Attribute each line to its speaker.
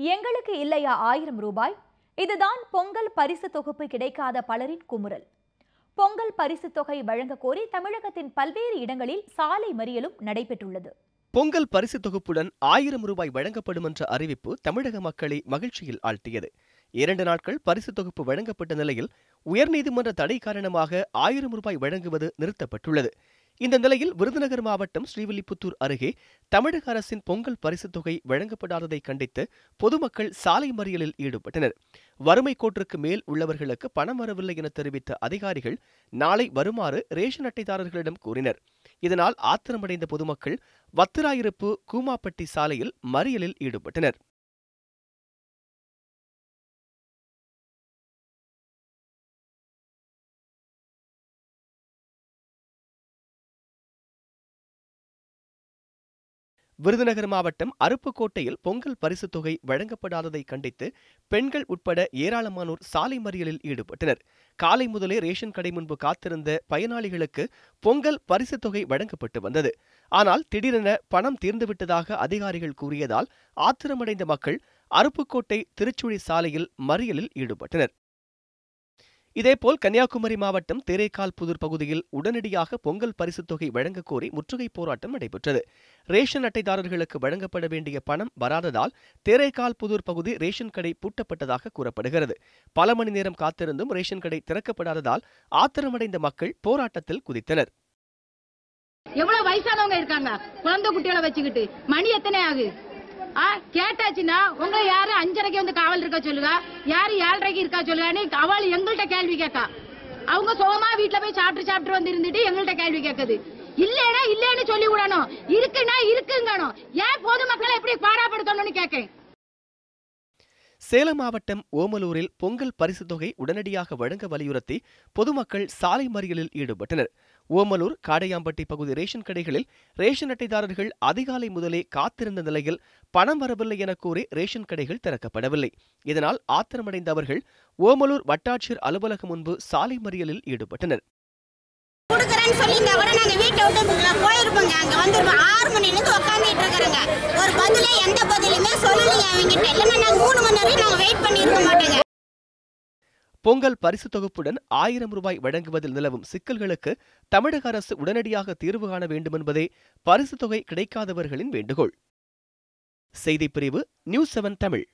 Speaker 1: எங்களுக்கு இல்லையா ஆயிரம் ரூபாய்? இதுதான் பொங்கல் பரிசு தொகுப்பு கிடைக்காத பலரின் குமுறல். பொங்கல் பரிசு தொகை வழங்க கோரி தமிழகத்தின் பல்வேறு இடங்களில் சாலை மறியலும் நடைபெற்றுள்ளது.
Speaker 2: பொங்கல் பரிசு தொகுப்புடன் ஆயிரம் ரூபாய் வழங்கப்படும் என்ற அறிவிப்பு தமிழக மக்களை மகிழ்ச்சியில் ஆழ்த்தியது. இரண்டு நாட்கள் பரிசு தொகுப்பு வழங்கப்பட்ட நிலையில் உயர்நீதிமன்ற தடை காரணமாக ஆயிரம் ரூபாய் வழங்குவது நிறுத்தப்பட்டுள்ளது. இந்த நிலையில் விருதுநகர் மாவட்டம் ஸ்ரீவில்லிபுத்தூர் அருகே தமிழக அரசின் பொங்கல் பரிசுத் தொகை வழங்கப்படாததை கண்டித்து பொதுமக்கள் சாலை மறியலில் ஈடுபட்டனர். வறுமை கோட்டிற்கு மேல் உள்ளவர்களுக்கு பணம் வரவில்லை என தெரிவித்த அதிகாரிகள் நாளை வருமாறு ரேஷன் அட்டைதாரர்களிடம் கூறினர். இதனால் ஆத்திரமடைந்த பொதுமக்கள் வத்திராயிருப்பு கூமாப்பட்டி சாலையில் மறியலில் ஈடுபட்டனர். விருதுநகர் மாவட்டம் அருப்புக்கோட்டையில் பொங்கல் பரிசுத் தொகை வழங்கப்படாததை கண்டித்து பெண்கள் உட்பட ஏராளமானோர் சாலை மறியலில் ஈடுபட்டனர். காலை முதலே ரேஷன் கடை முன்பு காத்திருந்த பயனாளிகளுக்கு பொங்கல் பரிசுத் தொகை வழங்கப்பட்டு வந்தது. ஆனால் திடீரென பணம் தீர்ந்துவிட்டதாக அதிகாரிகள் கூறியதால் ஆத்திரமடைந்த மக்கள் அருப்புக்கோட்டை திருச்சுழி சாலையில் மறியலில் ஈடுபட்டனர். இதேபோல் கன்னியாகுமரி மாவட்டம் தேரேக்கால் புதூர் பகுதியில் உடனடியாக பொங்கல் பரிசுத் தொகை வழங்க கோரி முற்றுகை போராட்டம் நடைபெற்றது. ரேஷன் அட்டைதாரர்களுக்கு வழங்கப்பட வேண்டிய பணம் வராததால் தேரேக்கால் புதூர் பகுதி ரேஷன் கடை பூட்டப்பட்டதாக கூறப்படுகிறது. பல மணி நேரம் காத்திருந்தும் ரேஷன் கடை திறக்கப்படாததால் ஆத்திரமடைந்த மக்கள் போராட்டத்தில் குதித்தனர்.
Speaker 3: எவ்வளவு வயசானவங்க இருக்காங்க? குழந்தை குட்டிகளை வச்சுக்கிட்டு. மணி எத்தனை ஆகுது? கேட்டாச்சுன்னா உங்களை யாரு அஞ்சரைக்கு வந்து காவல் இருக்கா சொல்லுங்க யாரு ஏழரைக்கு இருக்கா சொல்லுங்கன்னு அவள் எங்கள்கிட்ட கேள்வி கேட்கா அவங்க சோமா வீட்டுல போய் சாப்பிட்டு சாப்பிட்டு வந்து இருந்துட்டு எங்கள்கிட்ட கேள்வி கேட்குது இல்லைன்னா இல்லைன்னு சொல்லி விடணும் இருக்குன்னா இருக்குங்கணும். ஏன் பொதுமக்களை எப்படி பாடாப்படுத்தணும்னு கேட்கேன்
Speaker 2: சேலம் மாவட்டம் ஓமலூரில் பொங்கல் பரிசு தொகை உடனடியாக வழங்க வலியுறுத்தி பொதுமக்கள் சாலை மறியலில் ஈடுபட்டனர். ஓமலூர் காடையாம்பட்டி பகுதி ரேஷன் கடைகளில் ரேஷன் அட்டைதாரர்கள் அதிகாலை முதலே காத்திருந்த நிலையில் பணம் வரவில்லை என கூறி ரேஷன் கடைகள் திறக்கப்படவில்லை. இதனால் ஆத்திரமடைந்த அவர்கள் ஓமலூர் வட்டாட்சியர் அலுவலகம் முன்பு சாலை மறியலில் ஈடுபட்டனர்.
Speaker 4: வெயிட் பண்ணியிருக்க மாட்டோங்க.
Speaker 2: பொங்கல் பரிசு தொகுப்புடன் ஆயிரம் ரூபாய் வழங்குவதில் நிலவும் சிக்கல்களுக்கு தமிழக அரசு உடனடியாக தீர்வு காண வேண்டும் என்பதே பரிசு தொகை கிடைக்காதவர்களின் வேண்டுகோள். செய்திப்பிரிவு நியூஸ் செவன் தமிழ்.